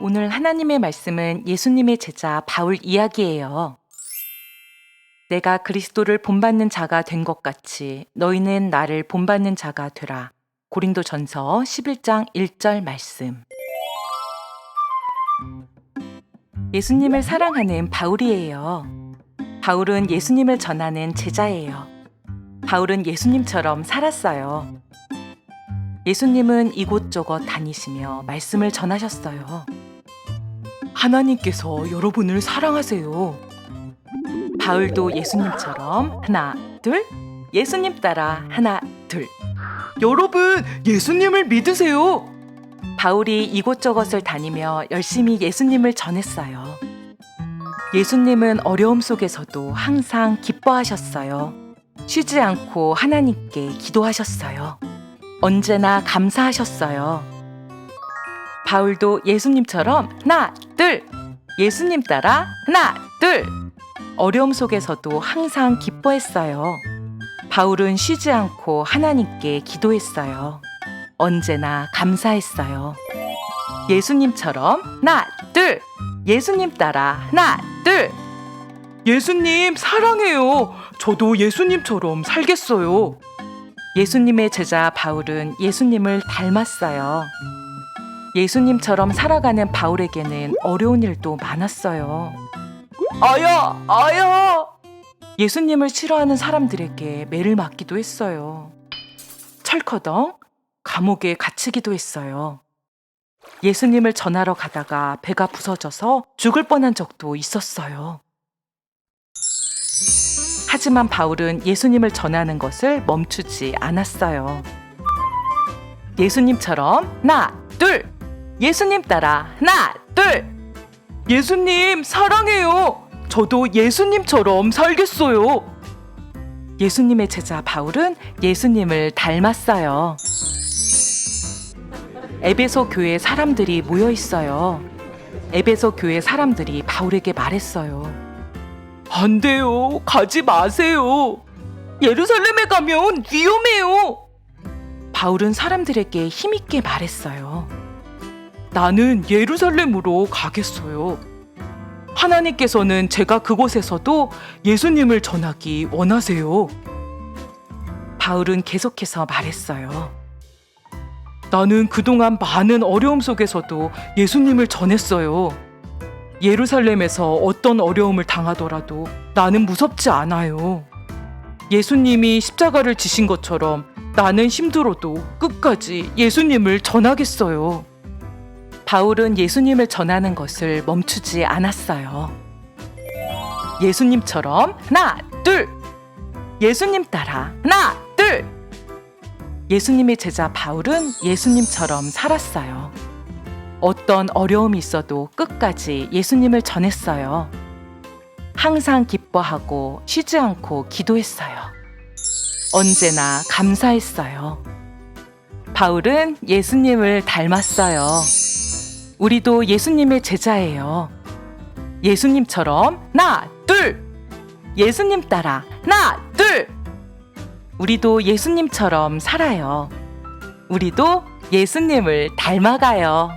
오늘 하나님의 말씀은 예수님의 제자 바울 이야기예요. 내가 그리스도를 본받는 자가 된 것 같이 너희는 나를 본받는 자가 되라. 고린도 전서 11장 1절 말씀. 예수님을 사랑하는 바울이에요. 바울은 예수님을 전하는 제자예요. 바울은 예수님처럼 살았어요. 예수님은 이곳저곳 다니시며 말씀을 전하셨어요. 하나님께서 여러분을 사랑하세요. 바울도 예수님처럼 하나, 둘, 예수님 따라 하나, 둘. 여러분, 예수님을 믿으세요. 바울이 이곳저곳을 다니며 열심히 예수님을 전했어요. 예수님은 어려움 속에서도 항상 기뻐하셨어요. 쉬지 않고 하나님께 기도하셨어요. 언제나 감사하셨어요. 바울도 예수님처럼 하나, 둘, 예수님 따라 하나, 둘. 어려움 속에서도 항상 기뻐했어요. 바울은 쉬지 않고 하나님께 기도했어요. 언제나 감사했어요. 예수님처럼 하나, 둘, 예수님 따라 하나, 둘. 예수님 사랑해요. 저도 예수님처럼 살겠어요. 예수님의 제자 바울은 예수님을 닮았어요. 예수님처럼 살아가는 바울에게는 어려운 일도 많았어요. 아야, 아야! 예수님을 싫어하는 사람들에게 매를 맞기도 했어요. 철커덩 감옥에 갇히기도 했어요. 예수님을 전하러 가다가 배가 부서져서 죽을 뻔한 적도 있었어요. 하지만 바울은 예수님을 전하는 것을 멈추지 않았어요. 예수님처럼 하나, 둘, 예수님 따라 하나, 둘. 예수님 사랑해요. 저도 예수님처럼 살겠어요. 예수님의 제자 바울은 예수님을 닮았어요. 에베소 교회 사람들이 모여 있어요. 에베소 교회 사람들이 바울에게 말했어요. 안 돼요. 가지 마세요. 예루살렘에 가면 위험해요. 바울은 사람들에게 힘있게 말했어요. 나는 예루살렘으로 가겠어요. 하나님께서는 제가 그곳에서도 예수님을 전하기 원하세요. 바울은 계속해서 말했어요. 나는 그동안 많은 어려움 속에서도 예수님을 전했어요. 예루살렘에서 어떤 어려움을 당하더라도 나는 무섭지 않아요. 예수님이 십자가를 지신 것처럼 나는 힘들어도 끝까지 예수님을 전하겠어요. 바울은 예수님을 전하는 것을 멈추지 않았어요. 예수님처럼 하나, 둘. 예수님 따라 하나, 둘. 예수님의 제자 바울은 예수님처럼 살았어요. 어떤 어려움이 있어도 끝까지 예수님을 전했어요. 항상 기뻐하고 쉬지 않고 기도했어요. 언제나 감사했어요. 바울은 예수님을 닮았어요. 우리도 예수님의 제자예요. 예수님처럼 하나, 둘. 예수님 따라 하나, 둘. 우리도 예수님처럼 살아요. 우리도 예수님을 닮아가요.